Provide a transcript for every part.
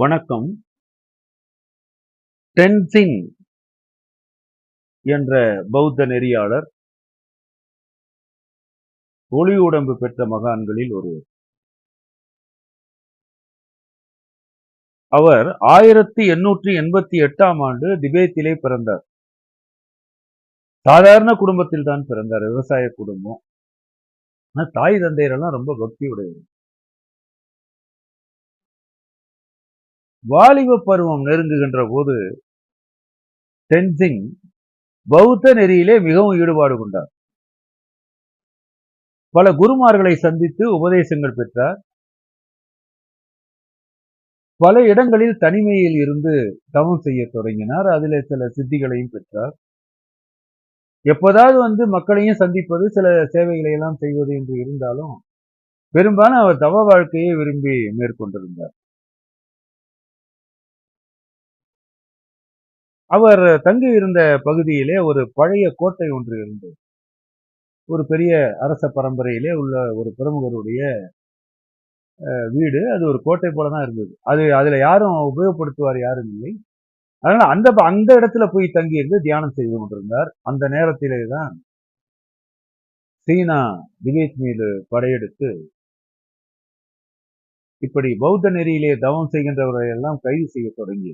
வணக்கம். டென்சிங் என்ற பௌத்த நெறியாளர் ஒளி உடம்பு பெற்ற மகான்களில் ஒருவர். அவர் ஆயிரத்தி எண்ணூற்றி எண்பத்தி எட்டாம் ஆண்டு திபேத்திலே பிறந்தார். சாதாரண குடும்பத்தில் தான் பிறந்தார் விவசாய குடும்பம். ஆனா தாய் தந்தையரெல்லாம் ரொம்ப பக்தி உடையவர் வாலிப பருவம் நெருங்குகின்ற போது டென்சிங் பௌத்த நெறியிலே மிகவும் ஈடுபாடு கொண்டார். பல குருமார்களை சந்தித்து உபதேசங்கள் பெற்றார். பல இடங்களில் தனிமையில் இருந்து தவம் செய்ய தொடங்கினார். அதில் சில சித்திகளையும் பெற்றார். எப்போதாவது வந்து மக்களையும் சந்திப்பது சில சேவைகளை எல்லாம் செய்வது என்று இருந்தாலும் பெரும்பாலும் அவர் தவ வாழ்க்கையை விரும்பி மேற்கொண்டிருந்தார். அவர் தங்கி இருந்த பகுதியிலே ஒரு பழைய கோட்டை ஒன்று இருந்தது ஒரு பெரிய அரச பரம்பரையிலே உள்ள ஒரு பிரமுகருடைய வீடு. அது ஒரு கோட்டை போல தான் இருந்தது. அது அதுல யாரும் உபயோகப்படுத்துவார் யாரும் இல்லை. அதனால அந்த அந்த இடத்துல போய் தங்கி இருந்து தியானம் செய்து கொண்டிருந்தார். அந்த நேரத்திலே தான் சீனா திவேத் மீது படையெடுத்து இப்படி பௌத்த நெறியிலே தவம் செய்கின்றவரை எல்லாம் கைது செய்ய தொடங்கி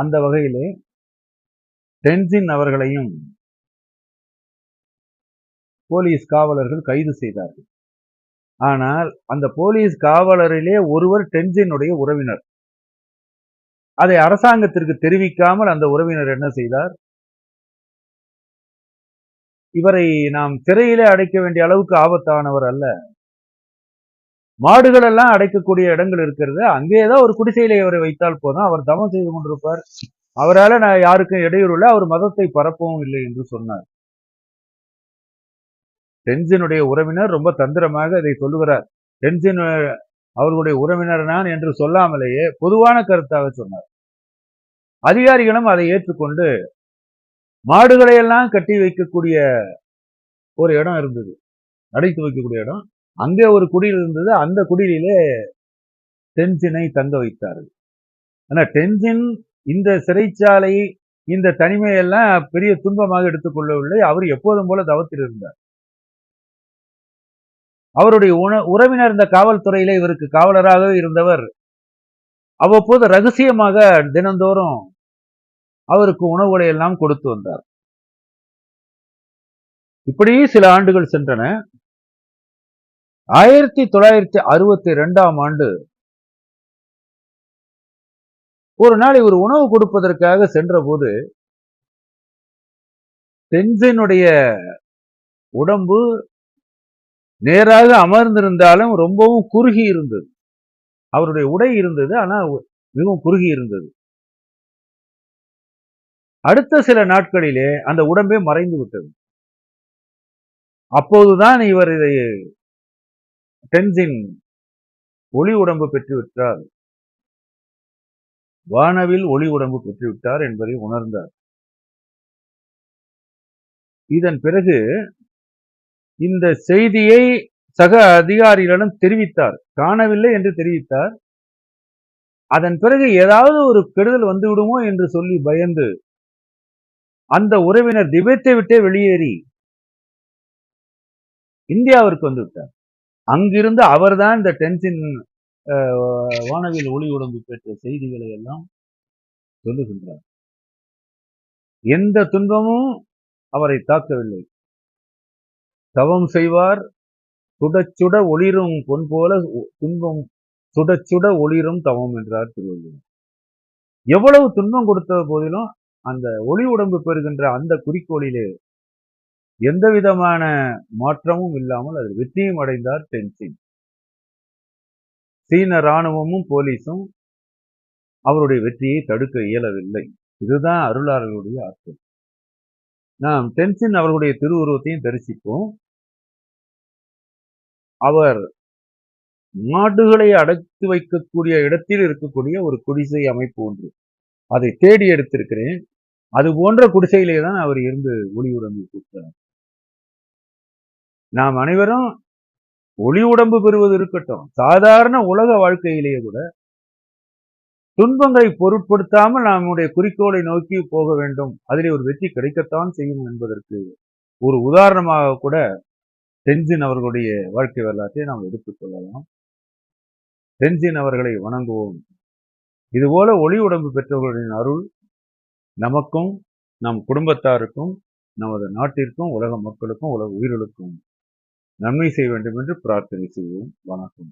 அந்த வகையிலே டென்சின் அவர்களையும் போலீஸ் காவலர்கள் கைது செய்தார்கள். ஆனால் அந்த போலீஸ் காவலரிலே ஒருவர் டென்சினுடைய உறவினர். அதை அரசாங்கத்திற்கு தெரிவிக்காமல் அந்த உறவினர் என்ன செய்தார்? இவரை நாம் சிறையிலே அடைக்க வேண்டிய அளவுக்கு ஆபத்தானவர் அல்ல. மாடுகள் எல்லாம் அடைக்கக்கூடிய இடங்கள் இருக்கிறது. அங்கேதான் ஒரு குடிசையிலே அவரை வைத்தால் போதும். அவர் தவம் செய்து கொண்டிருப்பார். அவரால் நான் யாருக்கும் இடையூறு இல்லை. அவர் மதத்தை பரப்பவும் இல்லை என்று சொன்னார். டென்சினுடைய உறவினர் ரொம்ப தந்திரமாக இதை சொல்லுகிறார். டென்சின் அவர்களுடைய உறவினர் நான் என்று சொல்லாமலேயே பொதுவான கருத்தாக சொன்னார். அதிகாரிகளும் அதை ஏற்றுக்கொண்டு மாடுகளை எல்லாம் கட்டி வைக்கக்கூடிய ஒரு இடம் இருந்தது. அடைத்து வைக்கக்கூடிய இடம். அங்கே ஒரு குடில் இருந்தது. அந்த குடிலே டென்ஷனை தங்க வைத்தார்கள். ஆனா டென்ஷன் இந்த சிறைச்சாலை இந்த தனிமையெல்லாம் பெரிய துன்பமாக எடுத்துக்கொள்ளவில்லை. அவர் எப்போதும் போல தவத்தில் இருந்தார். அவருடைய உண உறவினர் இந்த காவல்துறையில இவருக்கு காவலராக இருந்தவர். அவ்வப்போது ரகசியமாக தினந்தோறும் அவருக்கு உணவுகளை எல்லாம் கொடுத்து வந்தார். இப்படி சில ஆண்டுகள் சென்றன. ஆயிரத்தி தொள்ளாயிரத்தி அறுபத்தி ரெண்டாம் ஆண்டு ஒரு நாள் இவர் உணவு கொடுப்பதற்காக சென்ற போது தென்சனுடைய உடம்பு நேராக அமர்ந்திருந்தாலும் ரொம்பவும் குறுகி இருந்தது. அவருடைய உடை இருந்தது ஆனால் மிகவும் குறுகி இருந்தது. அடுத்த சில நாட்களிலே அந்த உடம்பே மறைந்து விட்டது. அப்போதுதான் இவர் இதை டென்சின் ஒளி உடம்பு பெற்றுவிட்டார். வானவில் ஒளி உடம்பு பெற்றுவிட்டார் என்பதை உணர்ந்தார். இதன் பிறகு இந்த செய்தியை சக அதிகாரிகளிடம் தெரிவித்தார். காணவில்லை என்று தெரிவித்தார். அதன் பிறகு ஏதாவது ஒரு கெடுதல் வந்துவிடுமோ என்று சொல்லி பயந்து அந்த உறவினர் திபெத்தை விட்டே வெளியேறி இந்தியாவிற்கு வந்து விட்டார். அங்கிருந்து அவர்தான் இந்த டென்ஷன் வானவில் ஒளி உடம்பு பெற்ற செய்திகளை எல்லாம் சொல்லுகின்றார். எந்த துன்பமும் அவரை தாக்கவில்லை. தவம் செய்வார் சுடச்சுட ஒளிரும் பொன் போல துன்பம் சுடச்சுட ஒளிரும் தவம் என்றார் திருவள்ளுவர். எவ்வளவு துன்பம் கொடுத்த போதிலும் அந்த ஒளி உடம்பு பெறுகின்ற அந்த குறிக்கோளிலே எந்த விதமான மாற்றமும் இல்லாமல் அதில் வெற்றியும் அடைந்தார் டென்சிங் சீன. ராணுவமும் போலீஸும் அவருடைய வெற்றியை தடுக்க இயலவில்லை. இதுதான் அருளாளர்களுடைய ஆற்றல். நாம் டென்சின் அவர்களுடைய திருவுருவத்தையும் தரிசிப்போம். அவர் மாடுகளை அடைத்து வைக்கக்கூடிய இடத்தில் இருக்கக்கூடிய ஒரு குடிசை அமைப்பு ஒன்று. அதை தேடி எடுத்திருக்கிறேன். அது போன்ற குடிசையிலே தான் அவர் இருந்து ஒளியுடன் கொடுத்தார் நாம் அனைவரும் ஒளி உடம்பு பெறுவது இருக்கட்டும். சாதாரண உலக வாழ்க்கையிலேயே கூட துன்பங்களை பொருட்படுத்தாமல் நம்முடைய குறிக்கோளை நோக்கி போக வேண்டும். அதிலே ஒரு வெற்றி கிடைக்கத்தான் செய்யும் என்பதற்கு ஒரு உதாரணமாக கூட தென்ஜின் அவர்களுடைய வாழ்க்கை வரலாற்றை நாம் எடுத்துக்கொள்ளலாம் தென்ஜின் அவர்களை வணங்குவோம். இதுபோல ஒளி உடம்பு பெற்றவர்களின் அருள் நமக்கும் நம் குடும்பத்தாருக்கும் நமது நாட்டிற்கும் உலக மக்களுக்கும் உலக உயிர்களுக்கும். நன்மை செய்ய வேண்டும் என்று பிரார்த்தனை செய்வோம். வணக்கம்.